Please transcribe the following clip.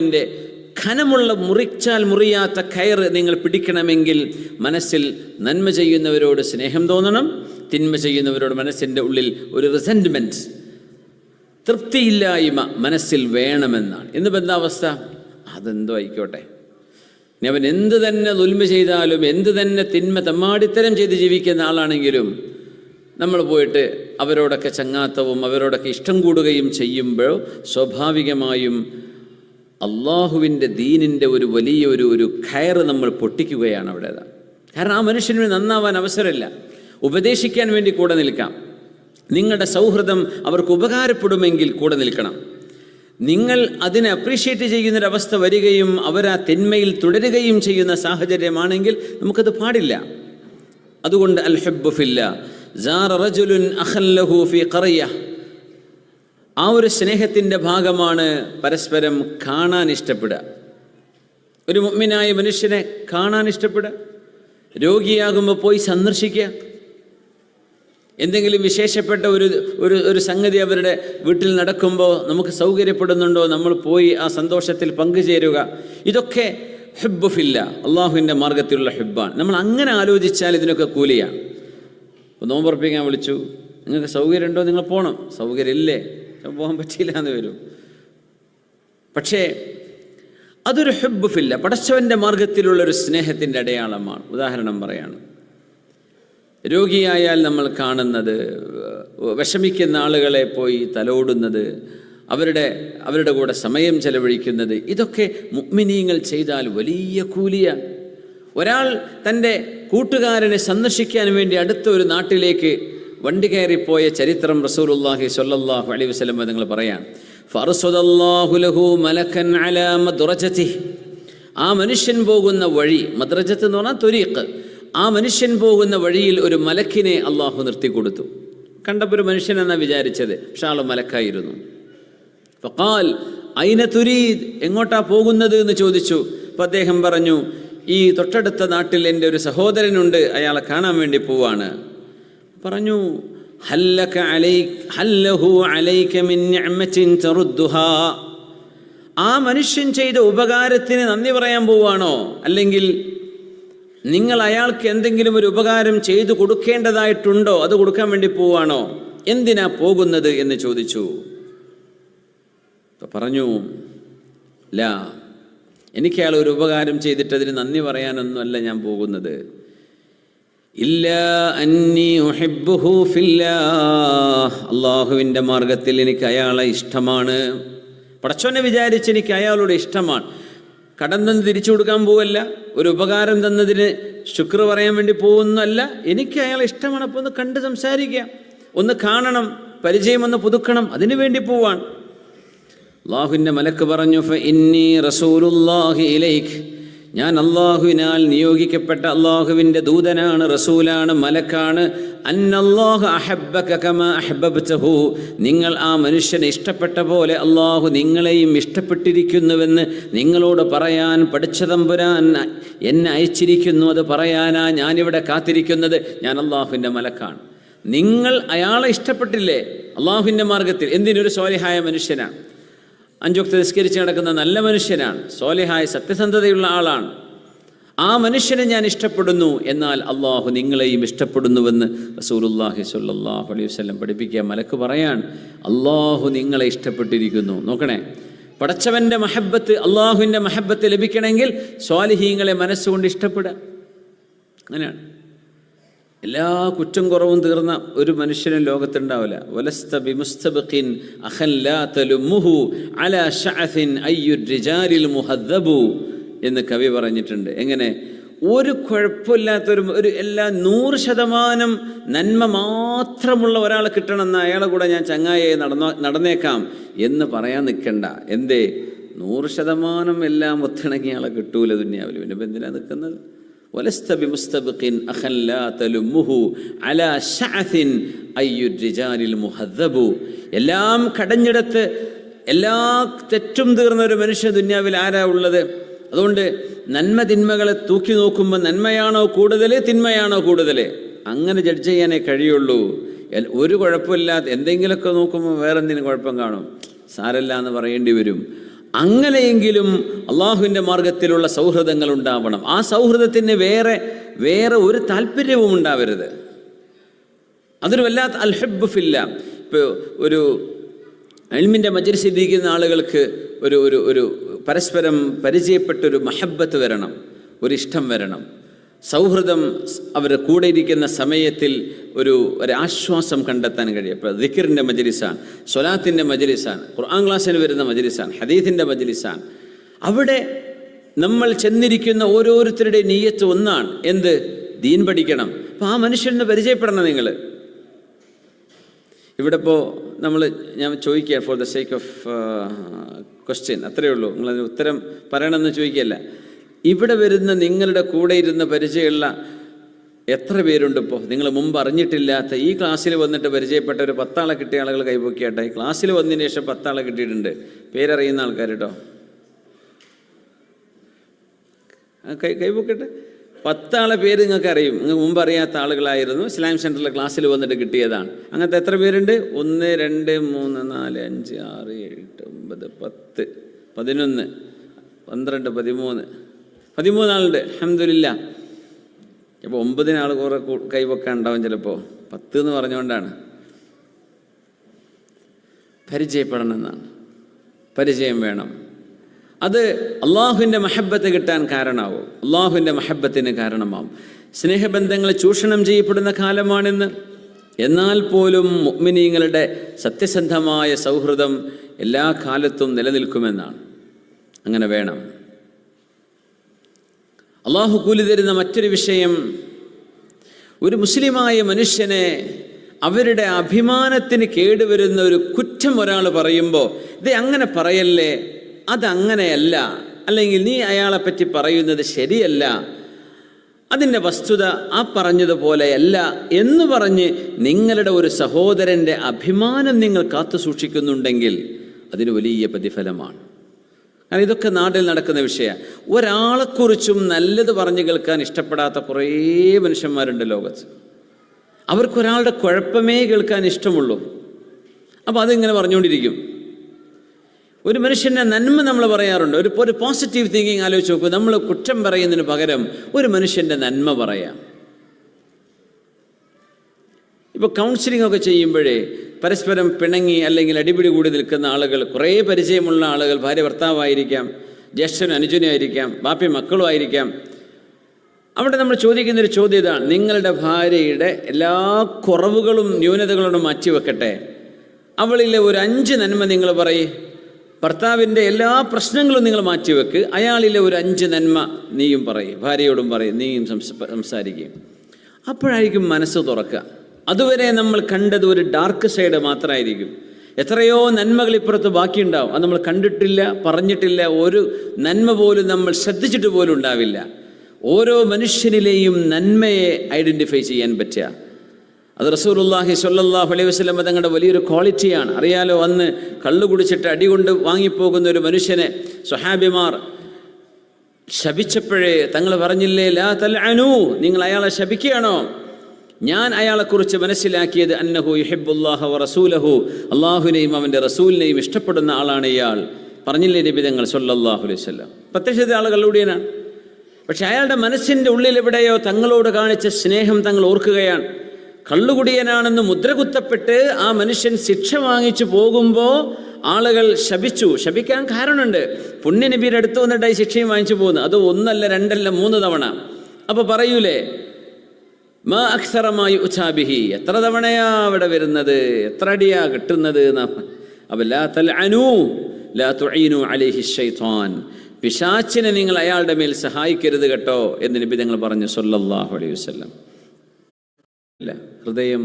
ന്റെ ഖനമുള്ള മുറിച്ചാൽ മുറിയാത്ത കയർ നിങ്ങൾ പിടിക്കണമെങ്കിൽ മനസ്സിൽ നന്മ ചെയ്യുന്നവരോട് സ്നേഹം തോന്നണം. തിന്മ ചെയ്യുന്നവരോട് മനസ്സിന്റെ ഉള്ളിൽ ഒരു റിസെന്റ്മെന്റ് തൃപ്തിയില്ലായ്മ മനസ്സിൽ വേണമെന്നാണ്. എന്ന് എന്താ അവസ്ഥ? അതെന്തോ ആയിക്കോട്ടെ. ഇനി അവൻ എന്ത് തന്നെ ദുൽമ ചെയ്താലും എന്ത് തന്നെ തിന്മ തമ്മാടിത്തരം ചെയ്ത് ജീവിക്കുന്ന ആളാണെങ്കിലും നമ്മൾ പോയിട്ട് അവരോടൊക്കെ ചങ്ങാത്തവും അവരോടൊക്കെ ഇഷ്ടം കൂടുകയും ചെയ്യുമ്പോൾ സ്വാഭാവികമായും അള്ളാഹുവിന്റെ ദീനിന്റെ ഒരു വലിയ ഒരു ഒരു കയറ് നമ്മൾ പൊട്ടിക്കുകയാണ് അവിടെ കാരണം ആ മനുഷ്യന് നന്നാവാൻ അവസരമില്ല. ഉപദേശിക്കാൻ വേണ്ടി കൂടെ നിൽക്കാം. നിങ്ങളുടെ സൗഹൃദം അവർക്ക് ഉപകാരപ്പെടുമെങ്കിൽ കൂടെ നിൽക്കണം. നിങ്ങൾ അതിനെ അപ്രീഷിയേറ്റ് ചെയ്യുന്നൊരവസ്ഥ വരികയും അവർ ആ തിന്മയിൽ തുടരുകയും ചെയ്യുന്ന സാഹചര്യമാണെങ്കിൽ നമുക്കത് പാടില്ല. അതുകൊണ്ട് അൽ ഹബ്ബുഫില്ല ആ ഒരു സ്നേഹത്തിന്റെ ഭാഗമാണ് പരസ്പരം കാണാൻ ഇഷ്ടപ്പെടുക. ഒരു മുമ്മിനായ മനുഷ്യനെ കാണാൻ ഇഷ്ടപ്പെടുക. രോഗിയാകുമ്പോൾ പോയി സന്ദർശിക്കുക. എന്തെങ്കിലും വിശേഷപ്പെട്ട ഒരു ഒരു ഒരു സംഗതി അവരുടെ വീട്ടിൽ നടക്കുമ്പോൾ നമുക്ക് സൗകര്യപ്പെടുന്നുണ്ടോ? നമ്മൾ പോയി ആ സന്തോഷത്തിൽ പങ്കുചേരുക. ഇതൊക്കെ ഹെബ്ബുഫില്ല അള്ളാഹുവിന്റെ മാർഗത്തിലുള്ള ഹെബാണ് നമ്മൾ അങ്ങനെ ആലോചിച്ചാൽ ഇതിനൊക്കെ കൂലിയാണ്. നോമ്പുറപ്പിക്കാൻ വിളിച്ചു. നിങ്ങൾക്ക് സൗകര്യമുണ്ടോ? നിങ്ങൾ പോകണം സൗകര്യമില്ലേ? പോകാൻ പറ്റിയില്ല എന്ന് വരും. പക്ഷേ അതൊരു ഹെബ്ബുഫില്ല പടച്ചവന്റെ മാർഗത്തിലുള്ള ഒരു സ്നേഹത്തിന്റെ അടയാളമാണ്. ഉദാഹരണം പറയാണ്. രോഗിയായാൽ നമ്മൾ കാണുന്നത് വിഷമിക്കുന്ന ആളുകളെ പോയി തലോടുന്നത് അവരുടെ അവരുടെ കൂടെ സമയം ചെലവഴിക്കുന്നത് ഇതൊക്കെ മുഗ്മിനീങ്ങൾ ചെയ്താൽ വലിയ കൂലിയ. ഒരാൾ തന്റെ കൂട്ടുകാരനെ സന്ദർശിക്കാൻ വേണ്ടി അടുത്ത ഒരു നാട്ടിലേക്ക് വണ്ടി കയറിപ്പോയ ചരിത്രം റസൂലുല്ലാഹി സ്വല്ലല്ലാഹു അലൈഹി വസല്ലം നിങ്ങൾ പറയാം. ഫർസുദല്ലാഹു ലഹു മലക്കൻ അലാ മദ്റജതി. ആ മനുഷ്യൻ പോകുന്ന വഴി മദ്രജത്ത് എന്ന് പറഞ്ഞാൽ തൊരീഖ് ആ മനുഷ്യൻ പോകുന്ന വഴിയിൽ ഒരു മലക്കിനെ അള്ളാഹു നിർത്തി കൊടുത്തു. കണ്ടപ്പോൾ ഒരു മനുഷ്യനെന്നാണ് വിചാരിച്ചത്? പക്ഷെ ആൾ മലക്കായിരുന്നു. ഫക്കാൽ അയിന തുരീദ്? എങ്ങോട്ടാ പോകുന്നത്? എന്ന് ചോദിച്ചു. അപ്പം അദ്ദേഹം പറഞ്ഞു ഈ തൊട്ടടുത്ത നാട്ടിൽ എന്റെ ഒരു സഹോദരനുണ്ട് അയാളെ കാണാൻ വേണ്ടി പോവാണ്. പറഞ്ഞു ഹല്ലക ഹല്ലഹു അലൈക ആ മനുഷ്യൻ ചെയ്ത ഉപകാരത്തിന് നന്ദി പറയാൻ പോവാണോ? അല്ലെങ്കിൽ നിങ്ങൾ അയാൾക്ക് എന്തെങ്കിലും ഒരു ഉപകാരം ചെയ്തു കൊടുക്കേണ്ടതായിട്ടുണ്ടോ? അത് കൊടുക്കാൻ വേണ്ടി പോവാണോ? എന്തിനാ പോകുന്നത് എന്ന് ചോദിച്ചു. പറഞ്ഞു ലാ എനിക്ക് അയാൾ ഒരു ഉപകാരം ചെയ്തിട്ട് അതിന് നന്ദി പറയാനൊന്നുമല്ല ഞാൻ പോകുന്നത് ഇല്ല അന്നി ഉഹിബ്ബുഹു ഫില്ലാ അള്ളാഹുവിന്റെ മാർഗത്തിൽ എനിക്ക് അയാളെ ഇഷ്ടമാണ്. പടച്ചോനെ വിചാരിച്ച് എനിക്ക് അയാളോട് ഇഷ്ടമാണ്. കടം തന്ന് തിരിച്ചു കൊടുക്കാൻ പോവല്ല. ഒരു ഉപകാരം തന്നതിന് ശുക്ർ പറയാൻ വേണ്ടി പോകുന്നല്ല എനിക്ക് അയാളെ ഇഷ്ടമാണ്. അപ്പോൾ ഒന്ന് കണ്ട് സംസാരിക്കുക. ഒന്ന് കാണണം. പരിചയം ഒന്ന് പുതുക്കണം. അതിനു വേണ്ടി പോവാണ്. അള്ളാഹുവിന്റെ മലക്ക് പറഞ്ഞു ഇന്നി റസൂലുല്ലാഹി ഇലൈക്ക് ഞാൻ അള്ളാഹുവിനാൽ നിയോഗിക്കപ്പെട്ട അള്ളാഹുവിന്റെ ദൂതനാണ് റസൂലാണ് മലക്കാണ്. അന്നല്ലാഹു അഹബ്ബബ്തഹു. നിങ്ങൾ ആ മനുഷ്യനെ ഇഷ്ടപ്പെട്ട പോലെ അള്ളാഹു നിങ്ങളെയും ഇഷ്ടപ്പെട്ടിരിക്കുന്നുവെന്ന് നിങ്ങളോട് പറയാൻ പഠിച്ചതമ്പുരാൻ എന്നെ അയച്ചിരിക്കുന്നു അത് പറയാനാ ഞാനിവിടെ കാത്തിരിക്കുന്നത്. ഞാൻ അള്ളാഹുവിന്റെ മലക്കാണ്. നിങ്ങൾ അയാളെ ഇഷ്ടപ്പെട്ടില്ലേ? അള്ളാഹുവിന്റെ മാർഗത്തിൽ എന്തിനൊരു സ്വാലിഹായ മനുഷ്യനാണ് അഞ്ചൊക്കെ നിസ്കരിച്ച് നടക്കുന്ന നല്ല മനുഷ്യനാണ് സോലിഹായ സത്യസന്ധതയുള്ള ആളാണ്. ആ മനുഷ്യനെ ഞാൻ ഇഷ്ടപ്പെടുന്നു എന്നാൽ അള്ളാഹു നിങ്ങളെയും ഇഷ്ടപ്പെടുന്നുവെന്ന് റസൂലുല്ലാഹി സ്വല്ലല്ലാഹു അലൈഹി വസല്ലം പഠിപ്പിക്കുക മലക്ക് പറയാൻ അള്ളാഹു നിങ്ങളെ ഇഷ്ടപ്പെട്ടിരിക്കുന്നു. നോക്കണേ പടച്ചവന്റെ മഹബത്ത് അള്ളാഹുവിന്റെ മഹബത്ത് ലഭിക്കണമെങ്കിൽ സ്വാലിഹീങ്ങളെ മനസ്സുകൊണ്ട് ഇഷ്ടപ്പെടുക. അങ്ങനെയാണ്. എല്ലാ കുറ്റം കുറവും തീർന്ന ഒരു മനുഷ്യനും ലോകത്തുണ്ടാവില്ല. വലസ്ത അയ്യുർ റിജാലിൽ മുഹദ്ദബു എന്ന് കവി പറഞ്ഞിട്ടുണ്ട്. എങ്ങനെ? ഒരു കുഴപ്പമില്ലാത്തൊരു ഒരു എല്ലാ നൂറ് ശതമാനം നന്മ മാത്രമുള്ള ഒരാളെ കിട്ടണമെന്ന് അയാളെ കൂടെ ഞാൻ ചങ്ങായി നടന്ന നടന്നേക്കാം എന്ന് പറയാൻ നിൽക്കണ്ട. എന്തേ? നൂറ് ശതമാനം എല്ലാം ഒത്തിണങ്ങിയ ആളെ കിട്ടൂല ദുന്യാവിൽ. പിന്നെ എന്തിനാണ് നിൽക്കുന്നത്? ولست بمستبق أخا لا تلمه على شعث أي الرجال المهذب എല്ലാം കടഞ്ഞെടുത്ത് എല്ലാ തെറ്റും തീർന്ന ഒരു മനുഷ്യ ദുന്യാവിൽ ആരാ ഉള്ളത് അതുകൊണ്ട് നന്മ തിന്മകളെ തൂക്കി നോക്കുമ്പോൾ നന്മയാണോ കൂടുതൽ തിന്മയാണോ കൂടുതൽ അങ്ങനെ ജഡ്ജ് ചെയ്യാനേ കഴിയുള്ളൂ എൽ- ഒരു കുഴപ്പമില്ലാത്ത എന്തെങ്കിലുമൊക്കെ നോക്കുമ്പോൾ വേറെ എന്തെങ്കിലും കുഴപ്പം കാണും സാരല്ല എന്ന് പറയേണ്ടി വരും അങ്ങനെയെങ്കിലും അള്ളാഹുവിന്റെ മാർഗത്തിലുള്ള സൗഹൃദങ്ങൾ ഉണ്ടാവണം. ആ സൗഹൃദത്തിന് വേറെ വേറെ ഒരു താല്പര്യവും ഉണ്ടാവരുത്. അതൊരു വല്ലാത്ത അൽഹബുഫില്ല ഫില്ല. ഇപ്പോൾ ഒരു അൽമിന്റെ മജരിസിരിക്കുന്ന ആളുകൾക്ക് ഒരു ഒരു ഒരു പരസ്പരം പരിചയപ്പെട്ടൊരു മഹബത്ത് വരണം. ഒരു ഇഷ്ടം വരണം. സൗഹൃദം അവർ കൂടെ ഇരിക്കുന്ന സമയത്തിൽ ഒരു ഒരാശ്വാസം കണ്ടെത്താൻ കഴിയും. ഇപ്പോൾ ദിക്കറിന്റെ മജലിസാണ് സ്വലാത്തിന്റെ മജലിസാണ് ഖുർആൻ ക്ലാസ്സിന് വരുന്ന മജലിസാണ് ഹദീഫിന്റെ മജലിസാണ്. അവിടെ നമ്മൾ ചെന്നിരിക്കുന്ന ഓരോരുത്തരുടെ നീയത്ത് ഒന്നാണ്. എന്ത്? ദീൻ പഠിക്കണം. അപ്പോൾ ആ മനുഷ്യനെ പരിചയപ്പെടണം നിങ്ങൾ ഇവിടെ ഇപ്പോൾ നമ്മൾ ഞാൻ ചോദിക്കുക for the sake of question അത്രയേ ഉള്ളൂ. നിങ്ങളതിന് ഉത്തരം പറയണമെന്ന് ചോദിക്കുകയല്ല ഇവിടെ വരുന്ന നിങ്ങളുടെ കൂടെ ഇരുന്ന് പരിചയമുള്ള എത്ര പേരുണ്ട് ഇപ്പോൾ നിങ്ങൾ മുമ്പ് അറിഞ്ഞിട്ടില്ലാത്ത ഈ ക്ലാസ്സിൽ വന്നിട്ട് പരിചയപ്പെട്ട ഒരു പത്താളെ കിട്ടിയ ആളുകൾ കൈപോക്കിയാട്ടെ. ഈ ക്ലാസ്സിൽ വന്നതിന് ശേഷം പത്താളെ കിട്ടിയിട്ടുണ്ട്. പേരറിയുന്ന ആൾക്കാർ കേട്ടോ കൈ കൈപോക്കട്ടെ. പത്താളെ പേര് നിങ്ങൾക്ക് അറിയും നിങ്ങൾ മുമ്പ് അറിയാത്ത ആളുകളായിരുന്നു. ഇസ്ലാം സെന്ററിലെ ക്ലാസ്സിൽ വന്നിട്ട് കിട്ടിയതാണ്. അങ്ങനത്തെ എത്ര പേരുണ്ട്? ഒന്ന് രണ്ട് മൂന്ന് നാല് അഞ്ച് ആറ് എട്ട് ഒമ്പത് പത്ത് പതിനൊന്ന് പന്ത്രണ്ട് പതിമൂന്ന്. പതിമൂന്നാളുണ്ട്. അഹമ്മദില്ല ഇപ്പോൾ ഒമ്പതിനാൾ കുറെ കൈവൊക്കെ ഉണ്ടാവും ചിലപ്പോൾ പത്ത് എന്ന് പറഞ്ഞുകൊണ്ടാണ്. പരിചയപ്പെടണം എന്നാണ് പരിചയം വേണം. അത് അള്ളാഹുവിന്റെ മഹബത്ത് കിട്ടാൻ കാരണമാവും. അള്ളാഹുവിന്റെ മഹബത്തിന് കാരണമാവും. സ്നേഹബന്ധങ്ങൾ ചൂഷണം ചെയ്യപ്പെടുന്ന കാലമാണിന്ന്. എന്നാൽ പോലും മുഗ്മിനീങ്ങളുടെ സത്യസന്ധമായ സൗഹൃദം എല്ലാ കാലത്തും നിലനിൽക്കുമെന്നാണ്. അങ്ങനെ വേണം. അള്ളാഹു കൂലി തരുന്ന മറ്റൊരു വിഷയം ഒരു മുസ്ലിമായ മനുഷ്യനെ അവരുടെ അഭിമാനത്തിന് കേടുവരുന്ന ഒരു കുറ്റം ഒരാൾ പറയുമ്പോൾ ഇത് അങ്ങനെ പറയല്ലേ അതങ്ങനെയല്ല അല്ലെങ്കിൽ നീ അയാളെ പറ്റി പറയുന്നത് ശരിയല്ല അതിന്റെ വസ്തുത ആ പറഞ്ഞതുപോലെയല്ല എന്ന് പറഞ്ഞ് നിങ്ങളുടെ ഒരു സഹോദരന്റെ അഭിമാനം നിങ്ങൾ കാത്തു സൂക്ഷിക്കുന്നുണ്ടെങ്കിൽ അതിന് വലിയ പ്രതിഫലമാണ്. കാരണം ഇതൊക്കെ നാട്ടിൽ നടക്കുന്ന വിഷയമാണ് ഒരാളെക്കുറിച്ചും നല്ലത് പറഞ്ഞു കേൾക്കാൻ ഇഷ്ടപ്പെടാത്ത കുറേ മനുഷ്യന്മാരുണ്ട് ലോകത്ത്. അവർക്കൊരാളുടെ കുഴപ്പമേ കേൾക്കാൻ ഇഷ്ടമുള്ളൂ. അപ്പോൾ അതിങ്ങനെ പറഞ്ഞുകൊണ്ടിരിക്കും. ഒരു മനുഷ്യന്റെ നന്മ നമ്മൾ പറയാറുണ്ട്. ഒരു ഒരു പോസിറ്റീവ് തിങ്കിങ് ആലോചിച്ച് നോക്കൂ. നമ്മൾ കുറ്റം പറയുന്നതിന് പകരം ഒരു മനുഷ്യന്റെ നന്മ പറയാം. ഇപ്പോൾ കൗൺസിലിംഗ് ഒക്കെ ചെയ്യുമ്പോഴേ പരസ്പരം പിണങ്ങി അല്ലെങ്കിൽ അടിപിടി കൂടി നിൽക്കുന്ന ആളുകൾ കുറേ പരിചയമുള്ള ആളുകൾ ഭാര്യ ഭർത്താവായിരിക്കാം ജ്യേഷ്ഠനും അനുജനായിരിക്കാം ബാപ്പി മക്കളും ആയിരിക്കാം. അവിടെ നമ്മൾ ചോദിക്കുന്നൊരു ചോദ്യം ഇതാണ് നിങ്ങളുടെ ഭാര്യയുടെ എല്ലാ കുറവുകളും ന്യൂനതകളും മാറ്റിവെക്കട്ടെ അവളിലെ ഒരു അഞ്ച് നന്മ നിങ്ങൾ പറയും. ഭർത്താവിന്റെ എല്ലാ പ്രശ്നങ്ങളും നിങ്ങൾ മാറ്റിവെക്ക് അയാളിലെ ഒരു അഞ്ച് നന്മ നീയും പറയും. ഭാര്യയോടും പറയും. നീയും സംസ- സംസാരിക്കുകയും അപ്പോഴായിരിക്കും മനസ്സ് തുറക്കുക. അതുവരെ നമ്മൾ കണ്ടത് ഒരു ഡാർക്ക് സൈഡ് മാത്രമായിരിക്കും. എത്രയോ നന്മകൾ ഇപ്പുറത്ത് ബാക്കിയുണ്ടാവും. അത് നമ്മൾ കണ്ടിട്ടില്ല പറഞ്ഞിട്ടില്ല. ഒരു നന്മ പോലും നമ്മൾ ശ്രദ്ധിച്ചിട്ട് പോലും ഉണ്ടാവില്ല. ഓരോ മനുഷ്യനിലെയും നന്മയെ ഐഡന്റിഫൈ ചെയ്യാൻ പറ്റുക. അത് റസൂലുള്ളാഹി സ്വല്ലല്ലാഹു അലൈഹി വസ്ലം തങ്ങളുടെ വലിയൊരു ക്വാളിറ്റിയാണ് അറിയാലോ അന്ന് കള്ളു കുടിച്ചിട്ട് അടികൊണ്ട് വാങ്ങിപ്പോകുന്ന ഒരു മനുഷ്യനെ സ്വഹാബിമാർ ശപിച്ചപ്പോഴേ തങ്ങൾ പറഞ്ഞില്ലേ ലാ തൽഅനു. നിങ്ങൾ അയാളെ ശപിക്കുകയാണോ? ഞാൻ അയാളെക്കുറിച്ച് മനസ്സിലാക്കിയത് അന്നഹു യുഹിബുല്ലാഹ റസൂലഹു അള്ളാഹുവിനെയും അവന്റെ റസൂലിനെയും ഇഷ്ടപ്പെടുന്ന ആളാണ് ഇയാൾ. പറഞ്ഞില്ലേ നിബിതങ്ങൾ സൊല്ലാഹു അലൈഹി വസല്ലം. പ്രത്യക്ഷത്തിൽ ആളുകളിലൂടെയാണ് പക്ഷെ അയാളുടെ മനസ്സിന്റെ ഉള്ളിൽ എവിടെയോ തങ്ങളോട് കാണിച്ച സ്നേഹം തങ്ങൾ ഓർക്കുകയാണ്. കള്ളുകുടിയനാണെന്ന് മുദ്രകുത്തപ്പെട്ട് ആ മനുഷ്യൻ ശിക്ഷ വാങ്ങിച്ചു പോകുമ്പോൾ ആളുകൾ ശപിച്ചു. ശപിക്കാൻ കാരണമുണ്ട്. പുണ്യനബിയുടെ അടുത്ത് വന്നിട്ടായി ശിക്ഷയും വാങ്ങിച്ചു പോകുന്നു അത് ഒന്നല്ല രണ്ടല്ല മൂന്ന് തവണ. അപ്പോൾ പറയൂലേ? മാ അക്ഷരമായി ഉച്ചാബിഹി എത്ര തവണയാ അവിടെ വരുന്നത്? എത്ര അടിയാ കിട്ടുന്നത് എന്നാ അപ്പൊ ലാ പിശാച്ചിനെ നിങ്ങൾ അയാളുടെ മേൽ സഹായിക്കരുത് കേട്ടോ എന്ന് നബി ഞങ്ങൾ പറഞ്ഞു സൊല്ലാഹു അലൈഹി ഇല്ല ഹൃദയം